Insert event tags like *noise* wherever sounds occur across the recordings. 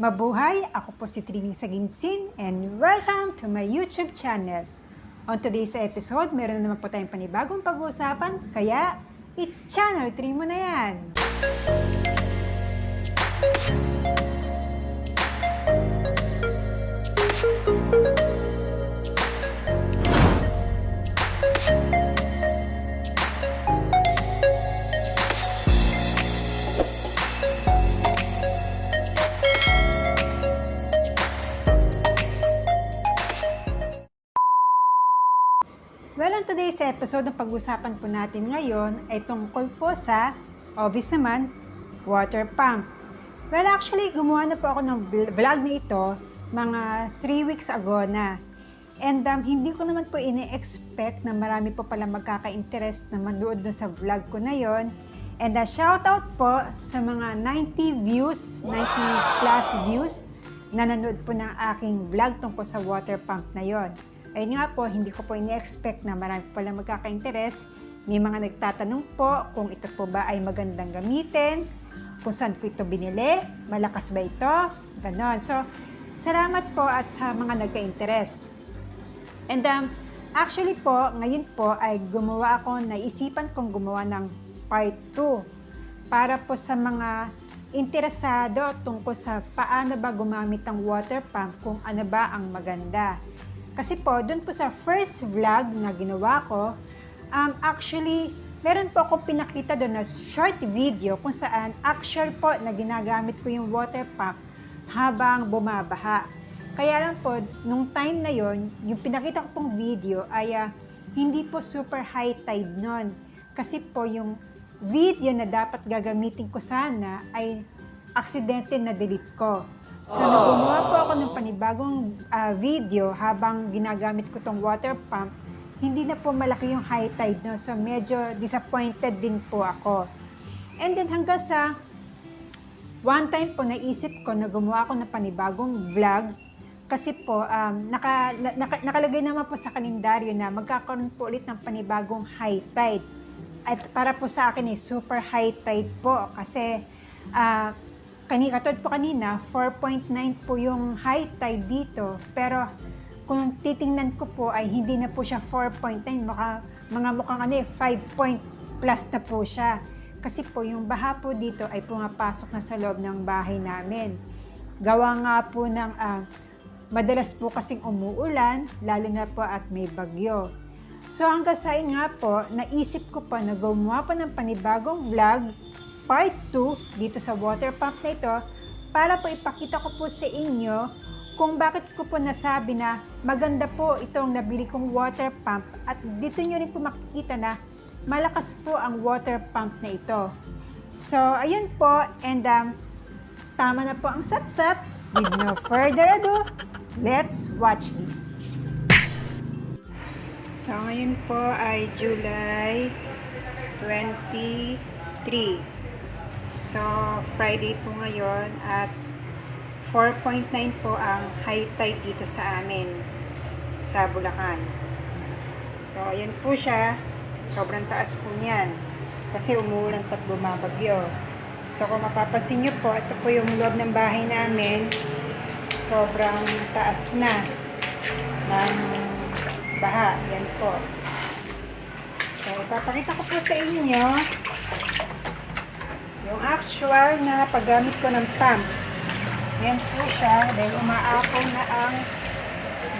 Mabuhay! Ako po si Trining Saginsin and welcome to my YouTube channel. On today's episode, meron na naman po tayong panibagong pag-uusapan, kaya i-channel 3 mo na yan! Today's episode, ang pag-usapan po natin ngayon ay tungkol po sa, obvious naman, water pump. Well, actually, gumawa na po ako ng vlog na ito mga 3 weeks ago na. And um, hindi ko naman po ini-expect na marami po pala magkaka-interest na manood dun sa vlog ko na yon. And uh, shout out po sa mga 90 views, 90 plus views na nanood po ng aking vlog tungkol sa water pump na yon. Ayun nga po, hindi ko po ini-expect na marami pala magkaka-interest. May mga nagtatanong po kung ito po ba ay magandang gamitin, kung saan ko ito binili, malakas ba ito, ganon. So, salamat po at sa mga nagka-interest. And um, actually po, ngayon po ay gumawa ako, naisipan kong gumawa ng part 2 para po sa mga interesado tungkol sa paano ba gumamit ang water pump kung ano ba ang maganda. Kasi po, dun po sa first vlog na ginawa ko, um, actually, meron po akong pinakita doon na short video kung saan actual po na ginagamit ko yung water pump habang bumabaha. Kaya lang po, nung time na yon, yung pinakita ko pong video ay ah, hindi po super high tide nun. Kasi po yung video na dapat gagamitin ko sana ay aksidente na delete ko. So, nung gumawa po ako ng panibagong ah, video habang ginagamit ko tong water pump, hindi na po malaki yung high tide no. So, medyo disappointed din po ako. And then hanggang sa one time po naisip ko na gumawa ako ng panibagong vlog kasi po um, naka, naka, nakalagay naman po sa kalendaryo na magkakaroon po ulit ng panibagong high tide. At para po sa akin eh, super high tide po kasi ah, kani katulad po kanina, 4.9 po yung high tide dito. Pero kung titingnan ko po ay hindi na po siya 4.9, maka, mga mukhang ano eh, 5 point plus na po siya. Kasi po yung baha po dito ay pumapasok na sa loob ng bahay namin. Gawa nga po ng ah, madalas po kasing umuulan, lalo na po at may bagyo. So hanggang sa nga po, naisip ko pa na gumawa pa ng panibagong vlog, part 2, dito sa water pump na ito, para po ipakita ko po sa inyo kung bakit ko po nasabi na maganda po itong nabili kong water pump at dito nyo rin po makikita na malakas po ang water pump na ito. So, ayun po, and um, tama na po ang satsat. With no further ado, let's watch this. So, ngayon po ay July 23. So, Friday po ngayon at 4.9 po ang high tide dito sa amin sa Bulacan. So, ayan po siya. Sobrang taas po niyan. Kasi umuulan pat bumabagyo. So, kung mapapansin nyo po, ito po yung loob ng bahay namin. Sobrang taas na ng baha. Yan po. So, ipapakita ko po sa inyo yung actual na paggamit ko ng pump. Yan po siya dahil umaapaw na ang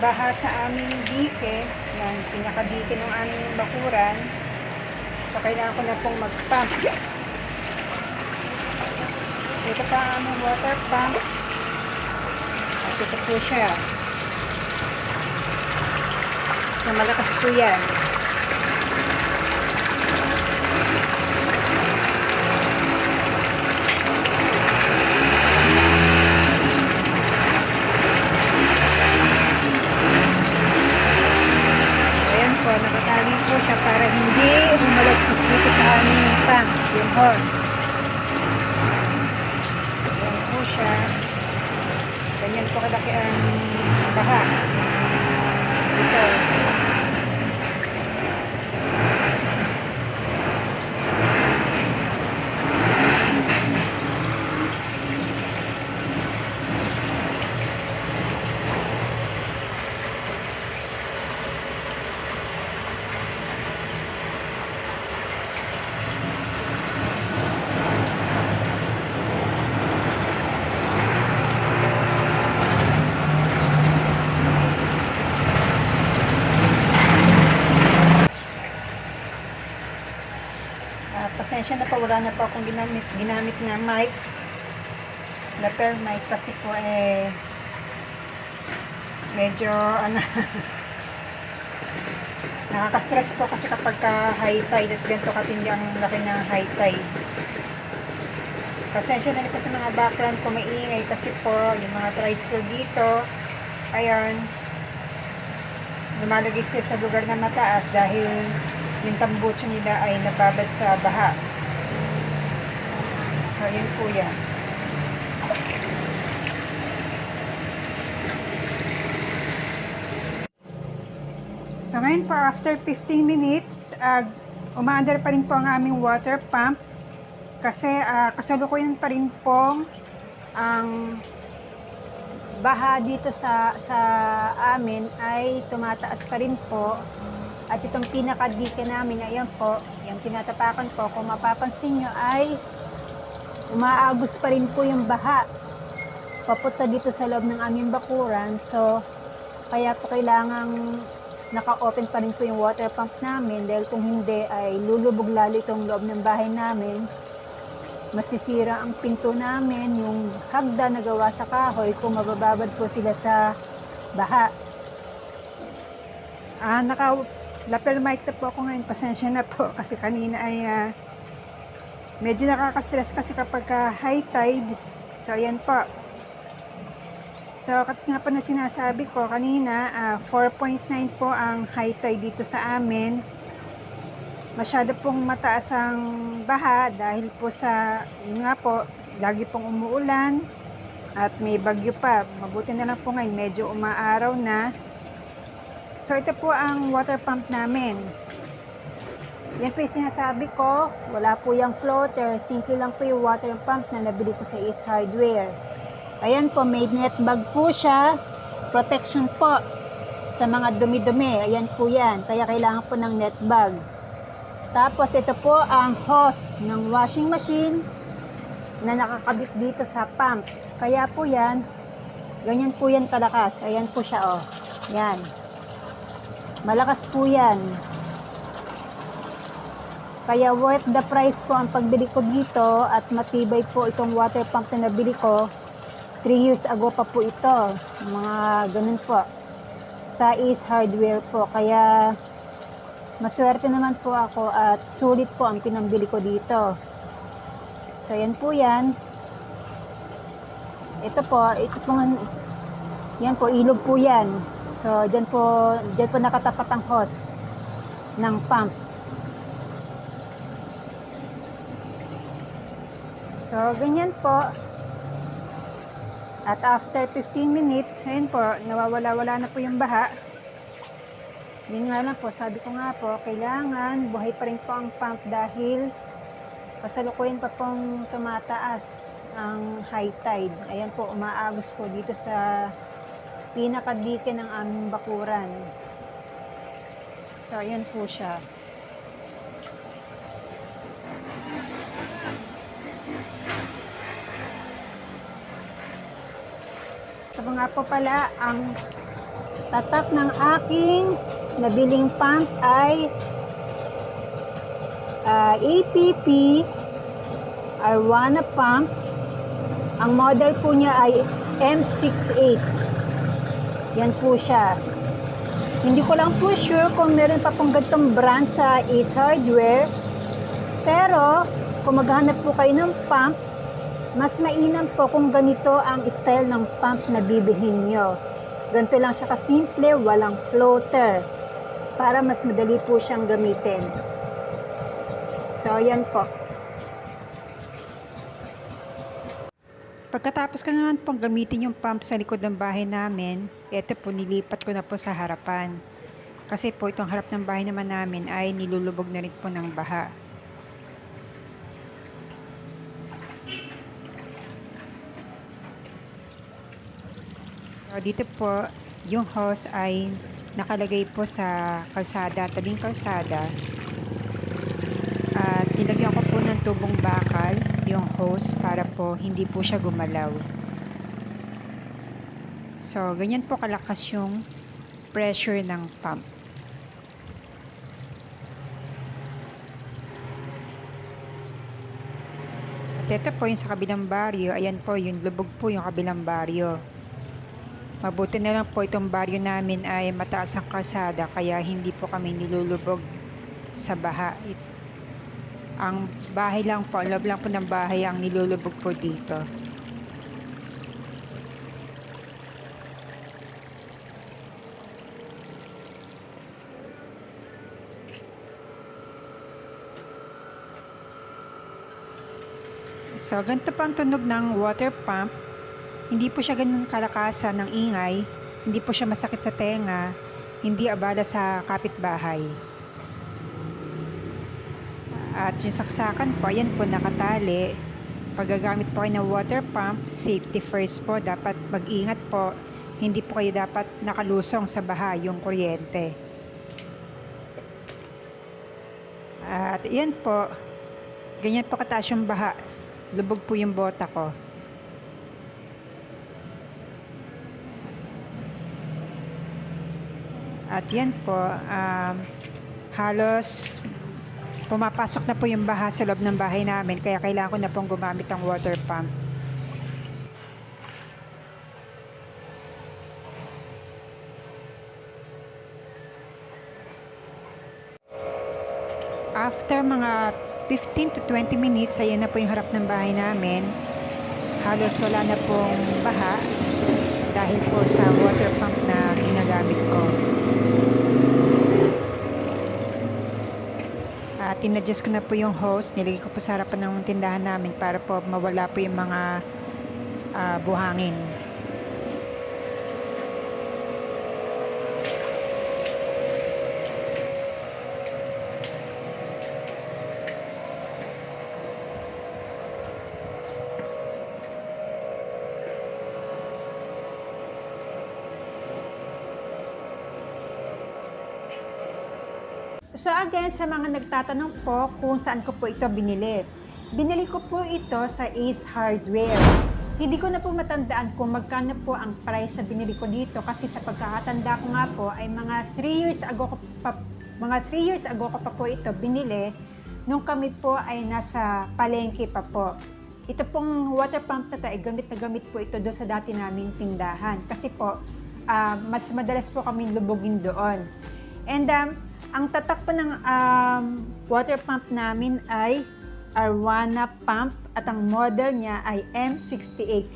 baha sa aming dike. Yan, pinakadike ng aming bakuran. So, kailangan ko na pong mag-pump. So, ito pa ang aming water pump. At ito po siya. So, malakas po yan. Ayan po, nakatali po siya para hindi umalagpos dito sa aming pang, yung hose. Ayan po siya. Ganyan po kalaki ang baha. Ito. pasensya na po, wala na po akong ginamit, ginamit na mic. Lapel mic kasi po eh, medyo, ano, *laughs* nakaka-stress po kasi kapag ka high tide at ganito katindi ang laki ng high tide. Pasensya na rin po sa mga background ko maingay kasi po yung mga tricycle dito, ayun, lumalagay sila sa lugar na mataas dahil yung tambucho nila ay nababad sa baha. So, yun po yan. So, ngayon po, after 15 minutes, uh, umaandar pa rin po ang aming water pump kasi uh, kasalukuyan pa rin po ang baha dito sa sa amin ay tumataas pa rin po at itong pinakadike namin ayan po yung tinatapakan po kung mapapansin nyo ay umaagos pa rin po yung baha. Papunta dito sa loob ng aming bakuran. So kaya po kailangang naka-open pa rin po yung water pump namin. Dahil kung hindi ay lulubog lalo itong loob ng bahay namin. Masisira ang pinto namin, yung hagda na gawa sa kahoy, kung mabababad po sila sa baha. Ah, naka lapel mic na po ako ngayon, pasensya na po kasi kanina ay ah, medyo nakaka-stress kasi kapag ka high tide. So, ayan po. So, kat nga pa na sinasabi ko kanina, ah, 4.9 po ang high tide dito sa amin masyado pong mataas ang baha dahil po sa, yun nga po, lagi pong umuulan at may bagyo pa. Mabuti na lang po ngayon, medyo umaaraw na. So, ito po ang water pump namin. Yan po yung sinasabi ko, wala po yung floater, simple lang po yung water pump na nabili ko sa Ace Hardware. Ayan po, may net bag po siya, protection po sa mga dumi-dumi. Ayan po yan, kaya kailangan po ng net bag. Tapos ito po ang hose ng washing machine na nakakabit dito sa pump. Kaya po yan, ganyan po yan kalakas. Ayan po siya oh. Yan. Malakas po yan. Kaya worth the price po ang pagbili ko dito at matibay po itong water pump na nabili ko. 3 years ago pa po ito. Mga ganun po. Sa Ace Hardware po. Kaya maswerte naman po ako at sulit po ang pinambili ko dito. So, yan po yan. Ito po, ito po, yan po, ilog po yan. So, dyan po, dyan po nakatapat ang hose ng pump. So, ganyan po. At after 15 minutes, ayun po, nawawala-wala na po yung baha. Yun nga lang po, sabi ko nga po, kailangan buhay pa rin po ang pump dahil kasalukuyan pa pong tumataas ang high tide. Ayan po, umaagos po dito sa pinakadike ng aming bakuran. So, ayan po siya. Ito nga po pala ang tatak ng aking nabiling pump ay uh, APP Arwana pump. Ang model po niya ay M68. Yan po siya. Hindi ko lang po sure kung meron pa pong ganitong brand sa Ace Hardware. Pero, kung maghanap po kayo ng pump, mas mainam po kung ganito ang style ng pump na bibihin nyo. Ganito lang siya kasimple, walang floater. Para mas madali po siyang gamitin. So, yan po. Pagkatapos ko naman pong gamitin yung pump sa likod ng bahay namin, eto po nilipat ko na po sa harapan. Kasi po itong harap ng bahay naman namin ay nilulubog na rin po ng baha. So, dito po, yung hose ay nakalagay po sa kalsada, tabing kalsada. At nilagyan ko po ng tubong bakal yung hose para po hindi po siya gumalaw. So, ganyan po kalakas yung pressure ng pump. ito po yung sa kabilang baryo, ayan po yung lubog po yung kabilang baryo. Mabuti na lang po itong baryo namin ay mataas ang kalsada kaya hindi po kami nilulubog sa baha. Ang bahay lang po, loob lang po ng bahay ang nilulubog po dito. So, ganito po ang tunog ng water pump. Hindi po siya ganun kalakasan ng ingay. Hindi po siya masakit sa tenga. Hindi abala sa kapitbahay. At yung saksakan po, ayan po nakatali. Paggagamit po kayo ng water pump, safety first po. Dapat mag-ingat po. Hindi po kayo dapat nakalusong sa baha yung kuryente. At ayan po, ganyan po kataas yung baha. Lubog po yung bota ko. At yan po, um, halos pumapasok na po yung baha sa loob ng bahay namin kaya kailangan ko na pong gumamit ng water pump. After mga 15 to 20 minutes, ayan na po yung harap ng bahay namin. Halos wala na pong baha dahil po sa water pump na ginagamit ko. At inadjust ko na po yung hose, nilagay ko po sa harapan ng tindahan namin para po mawala po yung mga ah, buhangin. So again, sa mga nagtatanong po kung saan ko po ito binili. Binili ko po ito sa Ace Hardware. Hindi ko na po matandaan kung magkano po ang price sa binili ko dito kasi sa pagkakatanda ko nga po ay mga 3 years ago ko pa, mga 3 years ago ko pa po ito binili nung kami po ay nasa palengke pa po. Ito pong water pump na to ay gamit na gamit po ito doon sa dati naming tindahan kasi po ah, mas madalas po kami lubugin doon. And um, ang tatak po ng um, water pump namin ay Arwana pump at ang model niya ay M68.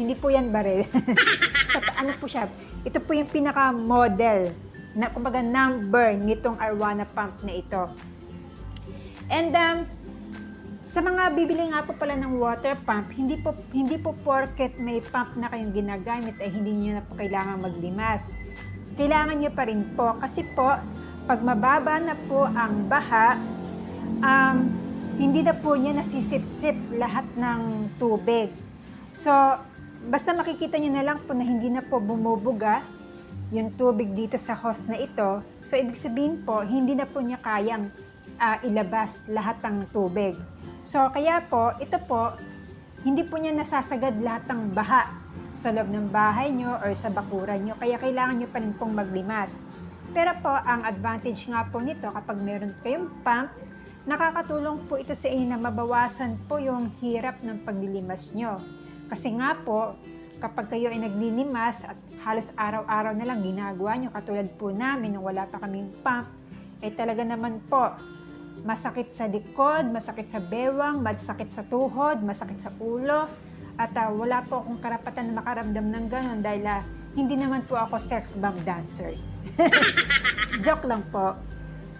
Hindi po yan baril. *laughs* ano po siya? Ito po yung pinaka-model na kumbaga number nitong Arwana pump na ito. And um, sa mga bibili nga po pala ng water pump, hindi po hindi po porket may pump na kayong ginagamit ay hindi niyo na po kailangan maglimas. Kailangan niyo pa rin po kasi po pag mababa na po ang baha, um, hindi na po niya nasisip-sip lahat ng tubig. So, basta makikita niyo na lang po na hindi na po bumubuga yung tubig dito sa hose na ito. So, ibig sabihin po, hindi na po niya kayang ah, ilabas lahat ng tubig. So, kaya po, ito po, hindi po niya nasasagad lahat ng baha sa loob ng bahay nyo or sa bakuran nyo. Kaya kailangan nyo pa rin pong maglimas. Pero po, ang advantage nga po nito kapag meron kayong pump, nakakatulong po ito sa inyo na mabawasan po yung hirap ng paglilimas nyo. Kasi nga po, kapag kayo ay naglilimas at halos araw-araw na lang ginagawa nyo, katulad po namin nung wala pa kaming pump, eh talaga naman po, masakit sa likod, masakit sa bewang, masakit sa tuhod, masakit sa ulo, at ah, wala po akong karapatan na makaramdam ng ganon dahil ah, hindi naman po ako sex bomb dancer. *laughs* Joke lang po.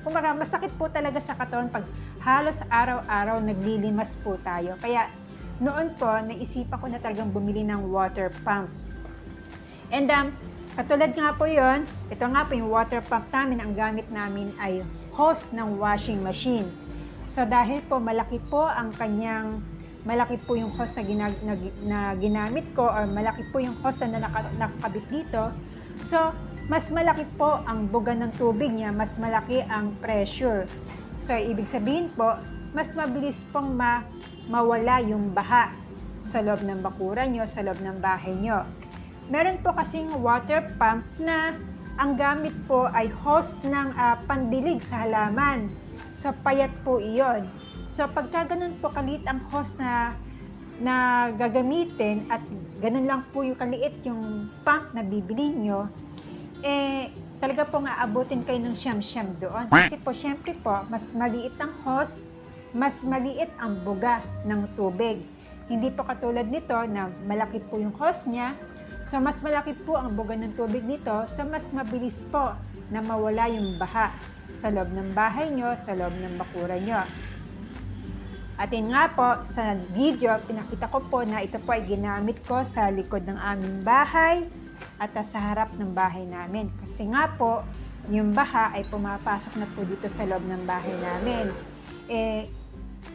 Kumbaga, masakit po talaga sa katawan pag halos araw-araw naglilimas po tayo. Kaya noon po, naisipan ko na talagang bumili ng water pump. And um, katulad nga po yon, ito nga po yung water pump namin, ang gamit namin ay hose ng washing machine. So dahil po malaki po ang kanyang, malaki po yung hose na, ginag, na, na ginamit ko or malaki po yung hose na naka, nakakabit dito, so mas malaki po ang buga ng tubig niya, mas malaki ang pressure. So, ibig sabihin po, mas mabilis pong ma mawala yung baha sa loob ng bakuran nyo, sa loob ng bahay nyo. Meron po kasing water pump na ang gamit po ay hose ng ah, pandilig sa halaman. So, payat po iyon. So, pagka ganun po kalit ang hose na na gagamitin at ganun lang po yung kaliit yung pump na bibili nyo, eh, talaga po nga abutin kayo ng siyam-siyam doon. Kasi po, syempre po, mas maliit ang hose, mas maliit ang buga ng tubig. Hindi po katulad nito na malaki po yung hose niya, so mas malaki po ang buga ng tubig nito, so mas mabilis po na mawala yung baha sa loob ng bahay nyo, sa loob ng bakura nyo. At yun nga po, sa video, pinakita ko po na ito po ay ginamit ko sa likod ng aming bahay at sa harap ng bahay namin. Kasi nga po, yung baha ay pumapasok na po dito sa loob ng bahay namin. Eh,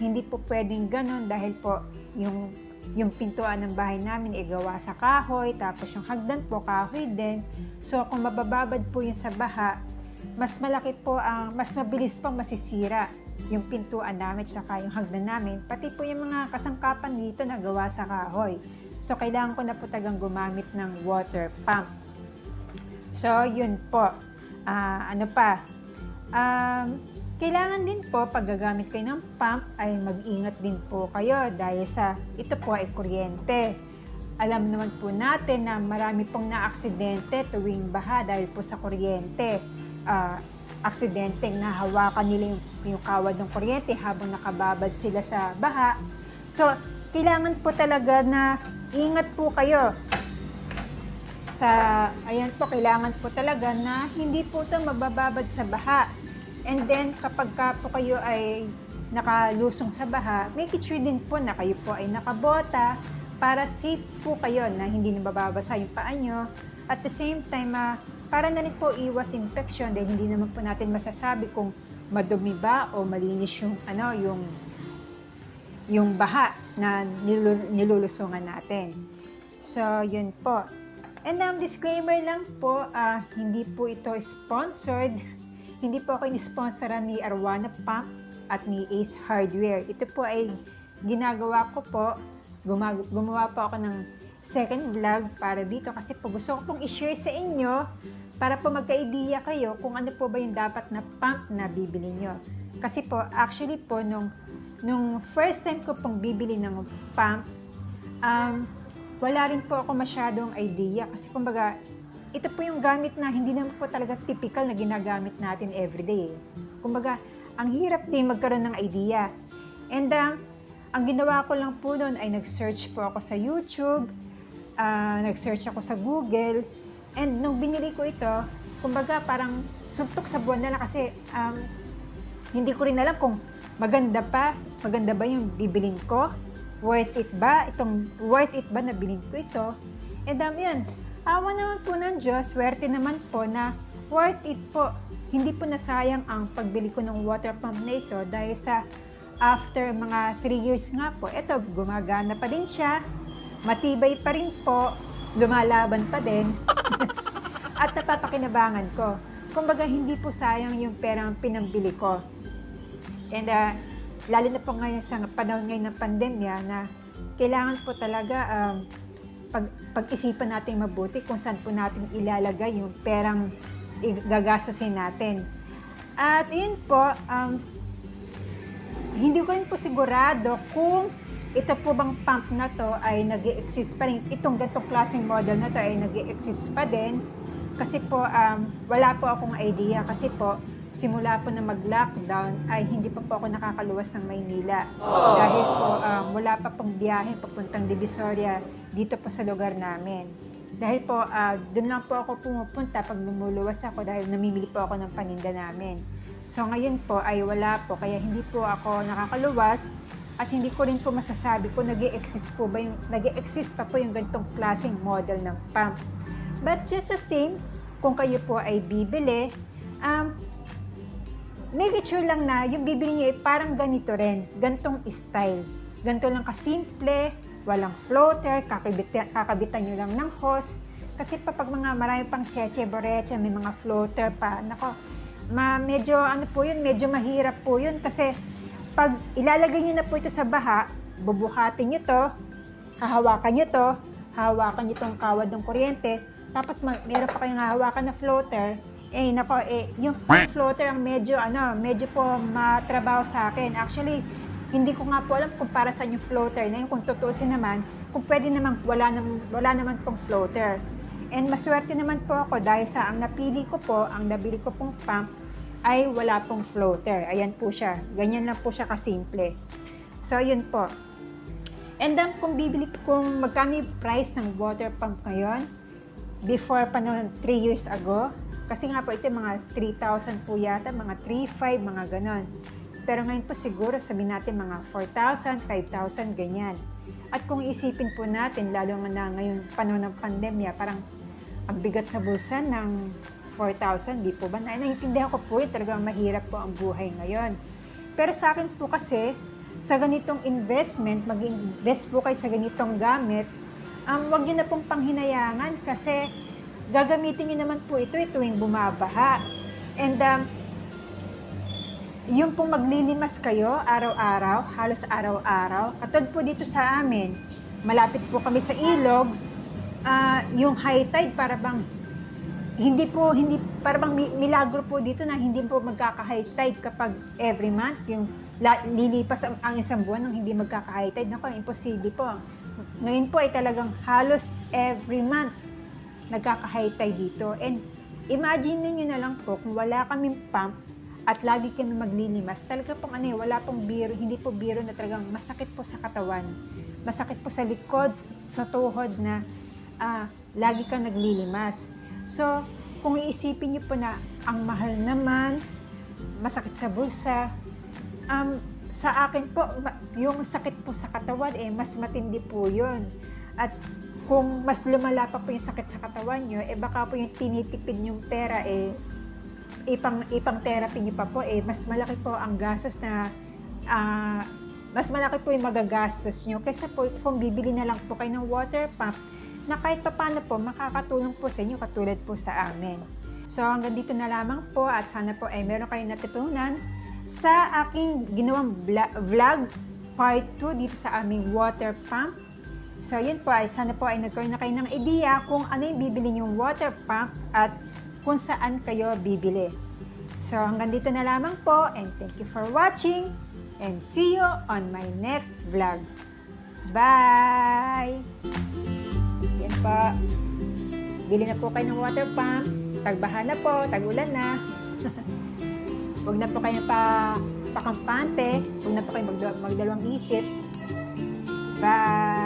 hindi po pwedeng ganun dahil po yung yung pintuan ng bahay namin ay gawa sa kahoy, tapos yung hagdan po kahoy din. So kung mabababad po yung sa baha, mas malaki po ang, mas mabilis pong masisira yung pintuan namin tsaka yung hagdan namin, pati po yung mga kasangkapan dito na gawa sa kahoy. So, kailangan ko na po tagang gumamit ng water pump. So, yun po. Ah, ano pa? Um, kailangan din po, pag gagamit kayo ng pump, ay mag-ingat din po kayo dahil sa, ito po ay kuryente. Alam naman po natin na marami pong naaksidente tuwing baha dahil po sa kuryente. Ah, aksidente na hawakan nila yung, kawad ng kuryente habang nakababad sila sa baha. So, kailangan po talaga na ingat po kayo sa, ayan po, kailangan po talaga na hindi po ito mabababad sa baha. And then, kapag ka po kayo ay nakalusong sa baha, make sure din po na kayo po ay nakabota para safe po kayo na hindi nababasa yung paa nyo. At the same time, ah, para na rin po iwas infection dahil hindi naman po natin masasabi kung madumi ba o malinis yung ano yung yung baha na nilul- nilulusungan natin. So, yun po. And um, disclaimer lang po, ah, hindi po ito sponsored. *laughs* hindi po ako in-sponsoran ni Arwana Pump at ni Ace Hardware. Ito po ay ginagawa ko po. Gumawa po ako ng second vlog para dito kasi po gusto ko pong i-share sa inyo para po magka-idea kayo kung ano po ba yung dapat na pump na bibili nyo. Kasi po, actually po, nung, nung first time ko pong bibili ng pump, um, wala rin po ako masyadong idea kasi kumbaga, ito po yung gamit na hindi naman po talaga typical na ginagamit natin everyday. Kumbaga, ang hirap din magkaroon ng idea. And um, ang ginawa ko lang po noon ay nag-search po ako sa YouTube, ah, nag-search ako sa Google, and nung binili ko ito, kumbaga parang suntok sa buwan na lang kasi um, hindi ko rin alam kung maganda pa, maganda ba yung bibilin ko, worth it ba, itong worth it ba na bilhin ko ito. And um, yun, awa naman po ng Diyos, swerte naman po na worth it po. Hindi po nasayang ang pagbili ko ng water pump na ito dahil sa after mga 3 years nga po, ito, gumagana pa din siya, matibay pa rin po, lumalaban pa din, *laughs* at napapakinabangan ko. Kumbaga, hindi po sayang yung perang pinambili ko. And uh, lalo na po ngayon sa panahon ngayon ng pandemya na kailangan po talaga um, pag, pag-isipan natin mabuti kung saan po natin ilalagay yung perang gagastusin natin. At yun po, um, hindi ko rin po sigurado kung ito po bang pump na to ay nag exist pa rin, itong ganitong klaseng model na to ay nag exist pa din. Kasi po, um, wala po akong idea kasi po, simula po na mag-lockdown ay hindi pa po ako nakakaluwas ng Maynila. Dahil po um, wala pa pong biyahe papuntang Divisoria dito po sa lugar namin. Dahil po, uh, doon lang po ako pumupunta pag lumuluwas ako dahil namimili po ako ng paninda namin. So ngayon po ay wala po, kaya hindi po ako nakakaluwas at hindi ko rin po masasabi kung nag exist po ba yung, nag exist pa po yung ganitong klaseng model ng pump. But just the same, kung kayo po ay bibili, um, make sure lang na yung bibili niyo ay parang ganito rin, gantong style. Ganito lang kasimple, walang floater, kakabitan, kakabitan nyo lang ng hose. Kasi pa pag mga marami pang cheche, boreche, may mga floater pa, nako, ma, medyo ano po yun, medyo mahirap po yun kasi pag ilalagay nyo na po ito sa baha, bubuhatin nyo to, hahawakan nyo to, hahawakan nyo tong kawad ng kuryente, tapos ma- meron pa kayong hahawakan na floater, eh nako, eh, yung floater ang medyo, ano, medyo po matrabaho sa akin. Actually, hindi ko nga po alam kung para saan yung floater na yun. Kung tutusin naman, kung pwede naman, wala naman, wala naman pong floater. And maswerte naman po ako dahil sa ang napili ko po, ang nabili ko pong pump, ay wala pong floater. Ayan po siya. Ganyan lang po siya kasimple. So, yun po. And then, kung bibili, kung magkano price ng water pump ngayon, before pa noon, 3 years ago, kasi nga po ito mga 3,000 po yata, mga 3,500, mga ganon. Pero ngayon po siguro sabihin natin mga 4,000, 5,000, ganyan. At kung isipin po natin, lalo na ngayon panahon ng pandemya, parang ang bigat sa bulsa ng 4,000, di po ba? Na, naiintindihan ko po, eh, talagang mahirap po ang buhay ngayon. Pero sa akin po kasi, sa ganitong investment, mag-invest po kayo sa ganitong gamit, um, wag nyo na pong panghinayangan kasi gagamitin nyo naman po ito eh, tuwing bumabaha. And um, yung pong maglilimas kayo araw-araw, halos araw-araw, katulad po dito sa amin, malapit po kami sa ilog, ah, yung high tide para bang hindi po hindi para bang mi- milagro po dito na hindi po magkaka-high tide kapag every month yung la, lilipas ang, ang isang buwan nang hindi magkaka-high tide nako imposible po ngayon po ay talagang halos every month nagkaka-high tide dito and imagine niyo na lang po kung wala kaming pump at lagi kami maglilimas, talaga pong ano eh, wala pong biro, hindi po biro na talagang masakit po sa katawan. Masakit po sa likod, sa tuhod na ah, lagi kang naglilimas. So, kung iisipin niyo po na ang mahal naman, masakit sa bulsa, um, sa akin po, yung sakit po sa katawan, eh, mas matindi po yun. At kung mas lumala pa po yung sakit sa katawan nyo, eh baka po yung tinitipid yung pera, eh, ipang ipang therapy niyo pa po eh mas malaki po ang gastos na ah, mas malaki po yung magagastos niyo kaysa po kung bibili na lang po kayo ng water pump na kahit paano po makakatulong po sa inyo katulad po sa amin. So hanggang dito na lamang po at sana po ay meron kayong natutunan sa aking ginawang vlog part 2 dito sa aming water pump. So yun po ay sana po ay nagkaroon na kayo ng idea kung ano yung bibili yung water pump at kung saan kayo bibili. So hanggang dito na lamang po and thank you for watching and see you on my next vlog. Bye! Yan po. Bili na po kayo ng water pump. Tagbaha na po, tagulan na. *laughs* Huwag na po kayo pa pakampante. Huwag na po kayo magda- magdalawang isip. Bye!